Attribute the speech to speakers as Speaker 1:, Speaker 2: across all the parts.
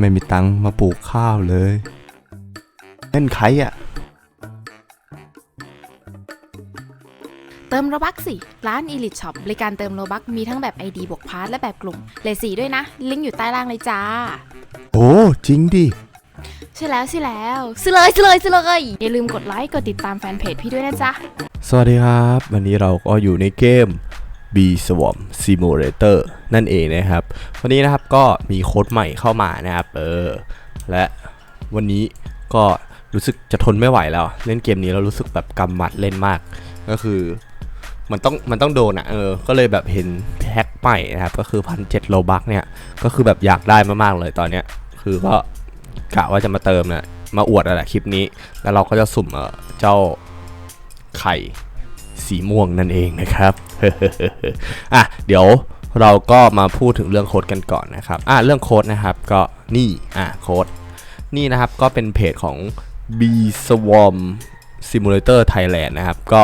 Speaker 1: ไม่มีตังค์มาปลูกข้าวเลยเล่นใครอะ
Speaker 2: เติมโลบักสิ ร้าน Elite Shop บริการเติมโลบักมีทั้งแบบ ID บวกพาร์ทและแบบกลุ่มเลทสีด้วยนะ ลิงก์อยู่ใต้ล่างเลยจ้า
Speaker 1: โอ้จริงดิ
Speaker 2: ใช่แล้วใช่แล้วซื้อเลยซื้อเลยซื้อเลยอย่าลืมกดไลค์กดติดตามแฟนเพจพี่ด้วยนะจ๊ะ
Speaker 1: สวัสดีครับ วันนี้เราก็อยู่ในเกม B Swarm Simulator นั่นเองนะครับ วันนี้นะครับก็มีโค้ดใหม่เข้ามานะครับ เออ และวันนี้ก็รู้สึกจะทนไม่ไหวแล้ว เล่นเกมนี้แล้วรู้สึกแบบกำมัดเล่นมาก ก็คือมันต้องมันต้องโดนอะเออ ก็เลยแบบเห็นแพ็คใหม่นะครับ ก็คือพันเจ็ดโลบักเนี่ย ก็คือแบบอยากได้มากๆเลยตอนเนี้ย คือก็กะว่าจะมาเติมนะมาอวดอะไรคลิปนี้ แล้วเราก็จะสุ่มเออเจ้าไข่ สีม่วงนั่นเองนะครับอะเดี๋ยวเราก็มาพูดถึงเรื่องโค้ดกันก่อนนะครับอะเรื่องโค้ดนะครับก็นี่อะโค้ดนี่นะครับก็เป็นเพจของ B Swarm Simulator Thailand นะครับ ก็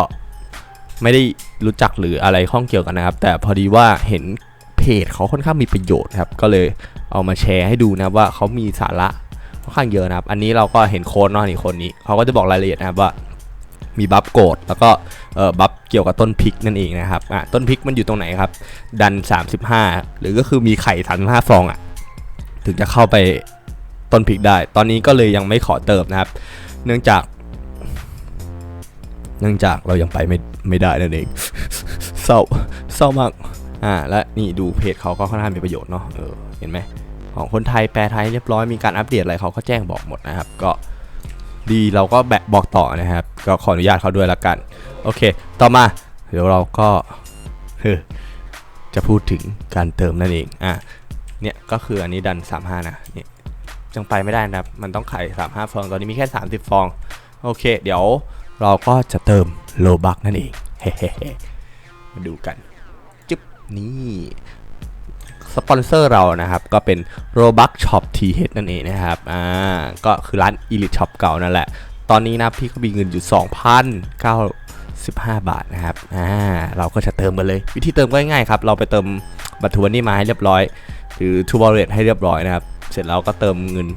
Speaker 1: ไม่ได้รู้จักหรืออะไรข้องเกี่ยวกันนะครับ แต่พอดีว่าเห็นเพจเขาค่อนข้างมีประโยชน์ครับ ก็เลยเอามาแชร์ให้ดูนะว่าเขามีสาระค่อนข้างเยอะนะครับ อันนี้เราก็เห็นโค้ดเนาะนี่คนนี้เขาก็จะบอกรายละเอียดนะครับว่า มีบัฟโกดแล้วก็บัฟเกี่ยวกับต้นพริกนั่นเองนะครับอะต้นพริกมันอยู่ตรงไหนครับ ดัน 35 หรือก็คือมีไข่35ฟองอะถึงจะเข้าไปต้นพริกได้ ตอนนี้ก็เลยยังไม่ขอเติมนะครับ เนื่องจาก เนื่องจากเรายังไปไม่ไม่ได้นั่นเองเศร้าเศร้ามากอ่าและนี่ดูเพจเขาก็ค่อนข้างมีประโยชน์เนาะเออเห็นไหมของคนไทยแปลไทยเรียบร้อยมีการอัปเดตอะไรเขาก็แจ้งบอกหมดนะครับ ก็ ดีเราก็แบะบอกต่อนะครับ ก็ขออนุญาตเขาด้วยละกัน โอเค ต่อมาเดี๋ยวเราก็จะพูดถึงการเติมนั่นเองอะเนี่ยก็คืออันนี้ดัน 35 นะเนี่ยจังไปไม่ได้นะครับ มันต้องไข่35 ฟอง ตอนนี้มีแค่ 30 ฟอง โอเค เดี๋ยวเราก็จะเติมโลบักนั่นเองเฮ้ๆมาดูกัน จึ๊บนี่ สปอนเซอร์เรานะครับ ก็เป็น Robux Shop TH นั่นเองนะครับอ่าก็คือร้าน Elite Shop เก่านั่นแหละ ตอนนี้นะพี่ก็มีเงินอยู่2,095บาทนะครับอ่าเราก็จะเติมกันเลย วิธีเติมก็ง่ายๆครับ เราไปเติมบัตรทวนนี่มาให้เรียบร้อย หรือทูบอลเลตให้เรียบร้อยนะครับ เสร็จแล้วก็เติมเงิน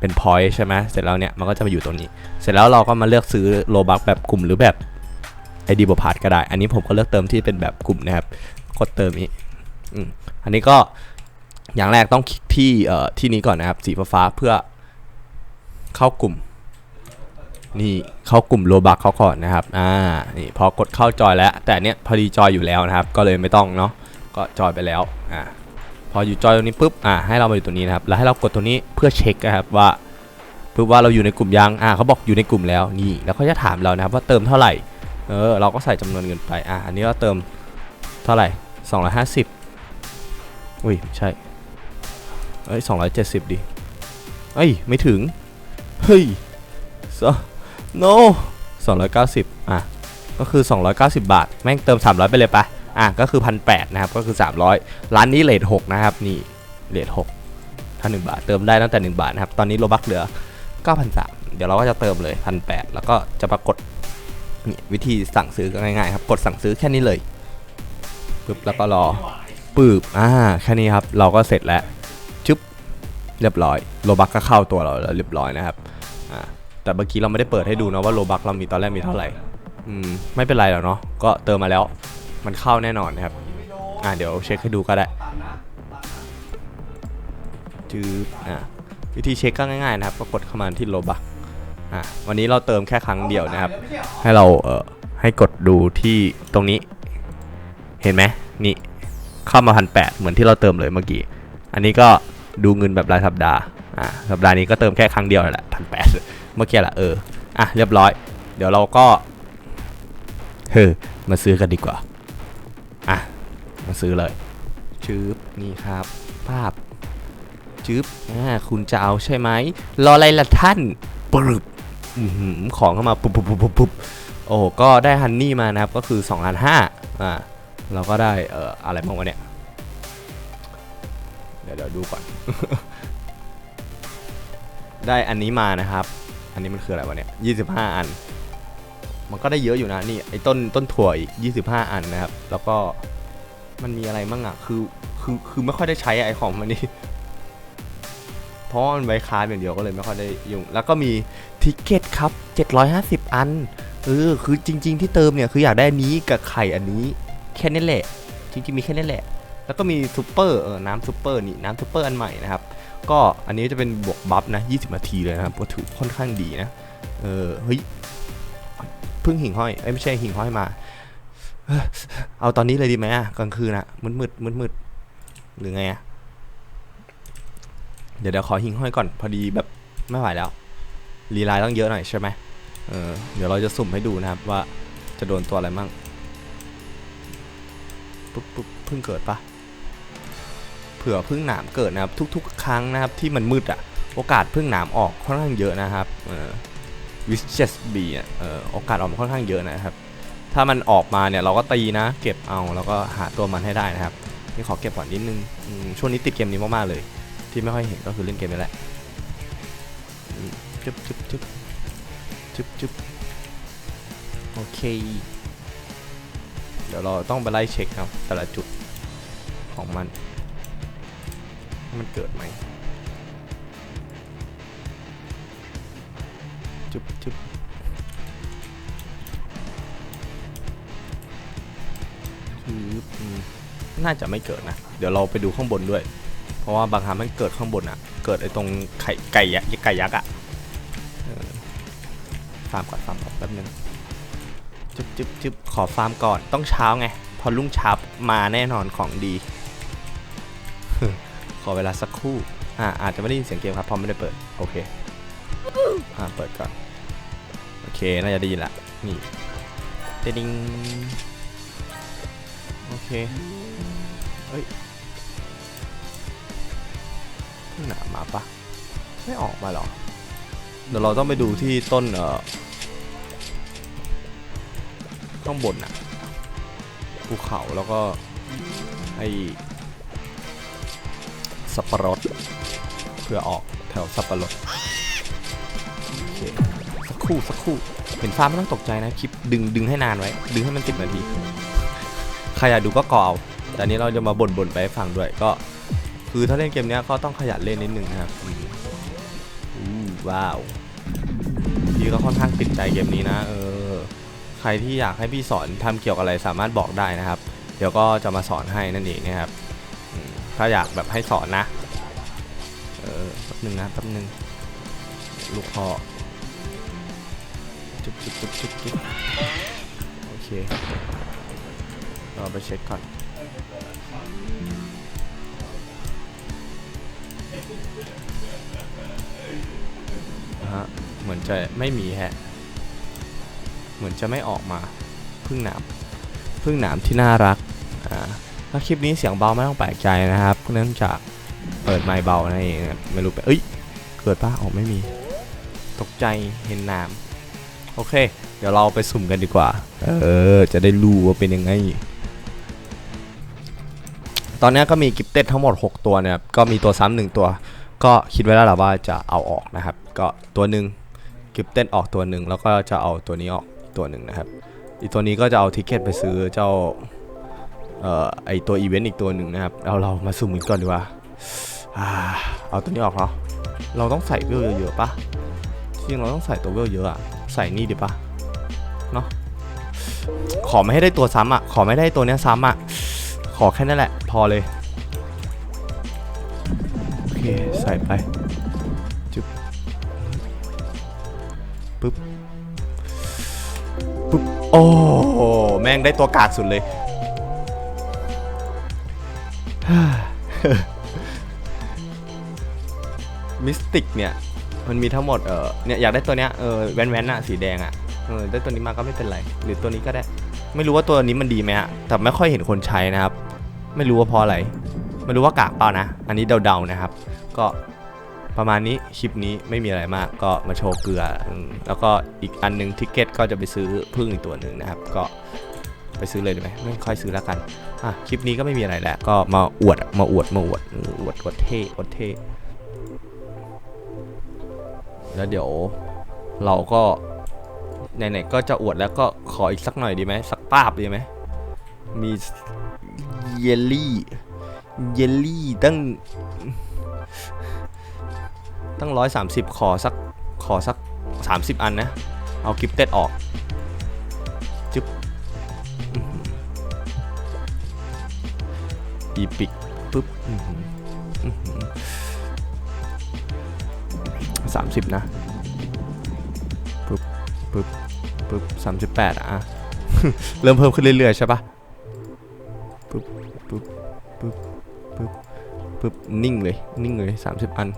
Speaker 1: เป็นพอยต์ใช่ไหมเสร็จแล้วเนี่ยมันก็จะมาอยู่ตรงนี้ เสร็จแล้วเราก็มาเลือกซื้อโลบักแบบกลุ่มหรือแบบไอดีบพาร์ทก็ได้ อันนี้ผมก็เลือกเติมที่เป็นแบบกลุ่มนะครับ กดเติมนี้ อันนี้ก็อย่างแรกต้องคลิกที่เอ่อที่นี้ก่อนนะครับ สีฟ้าเพื่อเข้ากลุ่ม นี่เข้ากลุ่มโลบักเขาก่อนนะครับอ่านี่พอกดเข้าจอยแล้ว แต่เนี้ยพอดีจอยอยู่แล้วนะครับ ก็เลยไม่ต้องเนาะก็จอยไปแล้วอ่าพออยู่จอยตรงนี้ปุ๊บอ่าให้เรามาอยู่ตัวนี้นะครับแล้วให้เรากดตัวนี้เพื่อเช็คนะครับว่าปุ๊บว่าเราอยู่ในกลุ่มยังอ่าเขาบอกอยู่ในกลุ่มแล้วนี่แล้วเขาจะถามเรานะครับว่าเติมเท่าไหร่เออเราก็ใส่จำนวนเงินไปอ่าอันนี้เราเติมเท่าไหร่ 250 อุ้ยไม่ใช่เอ้ย270ดิเอ้ยไม่ถึง เฮ้ย so no 290อะก็คือ 290 บาท แม่งเติม 300 ไปเลยปะอะก็คือ 1,800 นะครับ ก็คือ 300 ร้านนี้เลท6นะครับ นี่เลท6ถ้า 1 บาท เติมได้ตั้งแต่ 1 บาทนะครับ ตอนนี้โลบักเหลือ 9,300 เดี๋ยวเราก็จะเติมเลย 1,800 แล้วก็จะปรากฏนี่วิธีสั่งซื้อก็ง่ายๆครับ กดสั่งซื้อแค่นี้เลยปึ๊บแล้วก็รอ ปืบอ่าแค่นี้ครับเราก็เสร็จแล้วชึบเรียบร้อยโลบักก็เข้าตัวเราแล้วเรียบร้อยนะครับอ่าแต่เมื่อกี้เราไม่ได้เปิดให้ดูนะว่าโลบักเรามีตอนแรกมีเท่าไหร่อืมไม่เป็นไรหรอกเนาะก็เติมมาแล้ว มันเข้าแน่นอนนะครับอ่าเดี๋ยวเช็คให้ดูก็ได้จืบอ่าวิธีเช็คก็ง่ายๆนะครับก็กดเข้ามาที่โลบักอ่าวันนี้เราเติมแค่ครั้งเดียวนะครับ ให้เราเอ่อให้กดดูที่ตรงนี้ เห็นไหมนี่ เข้ามาพันแปดเหมือนที่เราเติมเลยเมื่อกี้ อันนี้ก็ดูเงินแบบรายสัปดาห์ อ่า สัปดาห์นี้ก็เติมแค่ครั้งเดียวแหละพันแปดเมื่อกี้แหละเออ อะเรียบร้อย เดี๋ยวเราก็ เฮ้อมาซื้อกันดีกว่า อะ มาซื้อเลย ชืบนี่ครับ ภาพชืบอ่า คุณจะเอาใช่ไหม รออะไรล่ะท่านปรึบของเข้ามาปุ๊บปุ๊บปุ๊บปุ๊บโอ้ก็ได้ฮันนี่มานะครับ ก็คือ2ล้านห้าอ่า เราก็ได้เอ่ออะไรบ้างวะเนี่ย เดี๋ยวเดี๋ยวดูก่อน ได้อันนี้มานะครับ อันนี้มันคืออะไรวะเนี่ย25อัน มันก็ได้เยอะอยู่นะนี่ไอ้ต้นต้นถั่วอีก25อันนะครับ แล้วก็มันมีอะไรมั่งอะคือคือคือไม่ค่อยได้ใช้ไอ้ของมันนี่เพราะมันไว้คาอย่างเดียวก็เลยไม่ค่อยได้ยุ่งแล้วก็มีทิกเก็ตครับ 750 อันเออคือจริง ๆ ที่เติมเนี่ยคืออยากได้นี้กับไข่อันนี้ แค่นี้แหละ จริงๆมีแค่นี้แหละ แล้วก็มีซูเปอร์เออน้ำซูเปอร์นี่น้ำซูเปอร์อันใหม่นะครับ ก็อันนี้จะเป็นบวกบัฟนะ20นาทีเลยนะครับก็ถือค่อนข้างดีนะ เออเฮ้ยเพิ่งหิ่งห้อยเอ้ไม่ใช่หิ่งห้อยมา เอาตอนนี้เลยดีไหมอะกลางคืนอะมืดมืดมืดมืดๆหรือไงอะเดี๋ยวเดี๋ยวขอหิ่งห้อยก่อนพอดีแบบไม่ไหวแล้วรีไลน์ต้องเยอะหน่อยใช่ไหมเออเดี๋ยวเราจะสุ่มให้ดูนะครับว่าจะโดนตัวอะไรมั่ง ปุ๊บปุ๊บเพิ่งเกิดปะเผื่อพึ่งหนามเกิดนะครับ ทุก ๆ ครั้งนะครับที่มันมืดอะโอกาสพึ่งหนามออกค่อนข้างเยอะนะครับเออวิชเชสบีอะเออโอกาสออกมาค่อนข้างเยอะนะครับ ถ้ามันออกมาเนี่ยเราก็ตีนะเก็บเอาแล้วก็หาตัวมันให้ได้นะครับนี่ขอเก็บก่อนนิดนึงช่วงนี้ติดเกมนี้มากๆเลย ที่ไม่ค่อยเห็นก็คือเล่นเกมนี้แหละจึ๊บจึ๊บจึ๊บจึ๊บจึ๊บโอเค ดี๋ยวเราต้องไปไล่เช็คครับ แต่ละจุดของมัน มันเกิดไหมจึ๊บจึ๊บจึ๊บน่าจะไม่เกิดนะ เดี๋ยวเราไปดูข้างบนด้วย เพราะว่าบางครั้งมันเกิดข้างบนอะเกิดไอ้ตรงไข่ไก่ยักษ์ไก่ยักษ์อะเออฟาร์มก่อนฟาร์มก่อนแป๊บนึง จึ๊บจึ๊บจึ๊บขอฟาร์มก่อนต้องเช้าไง พอรุ่งเช้ามาแน่นอนของดี ขอเวลาสักครู่ อ่าอาจจะไม่ได้ยินเสียงเกมครับเพราะไม่ได้เปิด โอเค อ่าเปิดก่อน โอเค น่าจะได้ยินละ นี่เตดิงโอเค เฮ้ยหนามมาปะไม่ออกมาหรอ เดี๋ยวเราต้องไปดูที่ต้นเอ่อ ข้างบนน่ะภูเขาแล้วก็ไอสับปะรดเพื่อออกแถวสับปะรดโอเคสักครู่สักครู่เห็นฟ้าไม่ต้องตกใจนะคลิปดึงดึงให้นานไว้ ดึงให้มันสิบนาทีใครอยากดูก็กอเอาแต่นี้เราจะมาบ่นบ่นไปฟังด้วยก็ คือถ้าเล่นเกมเนี้ยก็ต้องขยันเล่นนิดนึงนะครับว้าวพี่ก็ค่อนข้างติดใจเกมนี้นะเออ ใครที่อยากให้พี่สอนทำเกี่ยวกับอะไรสามารถบอกได้นะครับ เดี๋ยวก็จะมาสอนให้นั่นเองนะครับถ้าอยากแบบให้สอนนะเออแป๊บนึงนะแป๊บนึงลูกพอจุ๊บจุ๊บจุ๊บจุ๊บจุ๊บโอเคเราไปเช็คก่อนนะฮะเหมือนจะไม่มีแฮะ เหมือนจะไม่ออกมาพึ่งหนามพึ่งหนามที่น่ารักอ่าถ้าคลิปนี้เสียงเบาไม่ต้องแปลกใจนะครับเนื่องจากเปิดไมค์เบานั่นเองไม่รู้ไปเอ้ยเกิดป้าออกไม่มี ตกใจเห็นหนามโอเค เดี๋ยวเราไปสุ่มกันดีกว่า เออ จะได้รู้ว่าเป็นยังไง ตอนนี้ก็มีกิฟเต็ดทั้งหมด 6 ตัวนะครับ ก็มีตัวซ้ำหนึ่งตัว ก็คิดไว้แล้วแหละว่าจะเอาออกนะครับ ก็ตัวหนึ่งกิฟเต้นออกตัวหนึ่งแล้วก็จะเอาตัวนี้ออก ตัวหนึ่งนะครับ อีกตัวนี้ก็จะเอาทิเก็ตไปซื้อเจ้าเอ่อไอตัวอีเวนต์อีกตัวหนึ่งนะครับเอาเรามาสุ่มกันก่อนดีกว่าเอาตัวนี้ออกเนาะเราต้องใส่เวลเยอะๆปะจริงเราต้องใส่ตัวเวลเยอะอะใส่นี่ดีปะเนาะขอไม่ให้ได้ตัวซ้ำอะขอไม่ได้ตัวเนี้ยซ้ำอะขอแค่นั้นแหละ พอเลยโอเคใส่ไปจุ๊บปุ๊บ โอ้แม่งได้ตัวกากสุดเลย มิสติกเนี่ย มันมีทั้งหมดเออเนี่ยอยากได้ตัวเนี้ยเออแว่นแว่นอะสีแดงอะเออได้ตัวนี้มาก็ไม่เป็นไร หรือตัวนี้ก็ได้ ไม่รู้ว่าตัวนี้มันดีไหมอะแต่ไม่ค่อยเห็นคนใช้นะครับ ไม่รู้ว่าเพราะอะไร ไม่รู้ว่ากากเปล่านะ อันนี้เดาๆนะครับ ก็ ประมาณนี้คลิปนี้ไม่มีอะไรมากก็มาโชว์เกลือ แล้วก็อีกอันหนึงทิกเก็ตก็จะไปซื้อพึ่งอีกตัวหนึ่งนะครับ ก็ไปซื้อเลยไดีไหมไม่ค่อยซื้อแล้วกันอะคลิปนี้ก็ไม่มีอะไรแล้ว ก็มาอวดมาอวดมาอวดอออวดอวดเท่อวดเท่แล้วเดี๋ยวเราก็ไหนๆก็จะอวดแล้วก็ขออีกสักหน่อยดีไหมสักป้าบดีไหมมีเยลลี่เยลลี่ตั้ง ตั้งร้อยสามสิบขอสักขอสักสามสิบอันนะ เอากิฟเต็ดออกจึ๊บอีพิกปึ๊บสามสิบนะปึ๊บปึ๊บปึ๊บสามสิบแปดอะ เริ่มเพิ่มขึ้นเรื่อยๆใช่ปะปึ๊บปึ๊บปึ๊บปึ๊บปึ๊บนิ่งเลย นิ่งเลยสามสิบอัน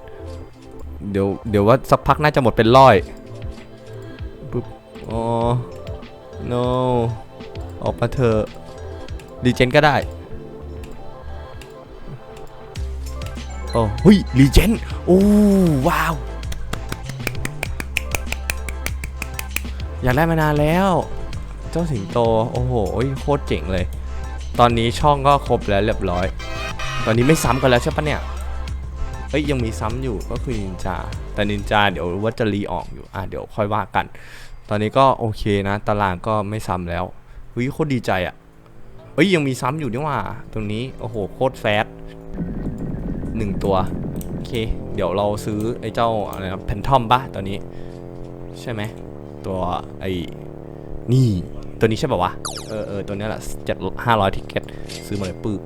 Speaker 1: เดี๋ยวเดี๋ยวว่าสักพักน่าจะหมดเป็นร้อยปึ๊บอ๋อ no ออกมาเถอะรีเจนก็ได้โอ้เฮ้ยรีเจนโอ้ว้าว อยากได้มานานแล้ว เจ้าสิงโต โอ้โหโคตรเจ๋งเลย ตอนนี้ช่องก็ครบแล้วเรียบร้อย ตอนนี้ไม่ซ้ำกันแล้วใช่ปะเนี่ย เอ้ยยังมีซ้ำอยู่ก็คือนินจา แต่นินจาเดี๋ยวว่าจะรีออกอยู่อะเดี๋ยวค่อยว่ากัน ตอนนี้ก็โอเคนะ ตารางก็ไม่ซ้ำแล้วเฮ้ยโคตรดีใจอะ่ะเอ้ยยังมีซ้ำอยู่นี่ว่า ตรงนี้โอ้โหโคตรแฟตหนึ่งตัวโอเค เดี๋ยวเราซื้อไอ้เจ้าอะไรนะแพนทอมปะตัวนี้ ใช่ไหมตัวไอ้นี่ตัวนี้ใช่ป่าวะเออเออตัวนี้แหละเจ็ดห้าร้อยทิกเก็ตซื้อมาเลยปึ๊บ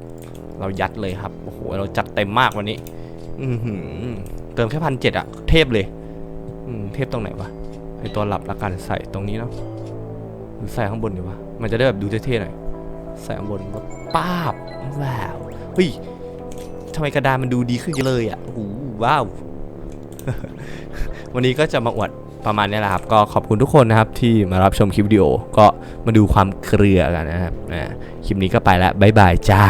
Speaker 1: เรายัดเลยครับโอ้โหเราจัดเต็มมากวันนี้ อือหือเติมแค่พันเจ็ดอะเทพเลย อืมเทพตรงไหนวะไอตัวหลับละกันใส่ตรงนี้เนาะหรือใส่ข้างบนดีวะมันจะได้แบบดูเท่ๆหน่อยใส่ข้างบนก็ป้าบว้าวเฮ้ยทำไมกระดานมันดูดีขึ้นเยอะเลยอะโอ้โหว้าว วันนี้ก็จะมาอวดประมาณนี้แหละครับ ก็ขอบคุณทุกคนนะครับที่มารับชมคลิปวิดีโอ ก็มาดูความเครือกันนะครับนะคลิปนี้ก็ไปแล้วบ๊ายบายจ้า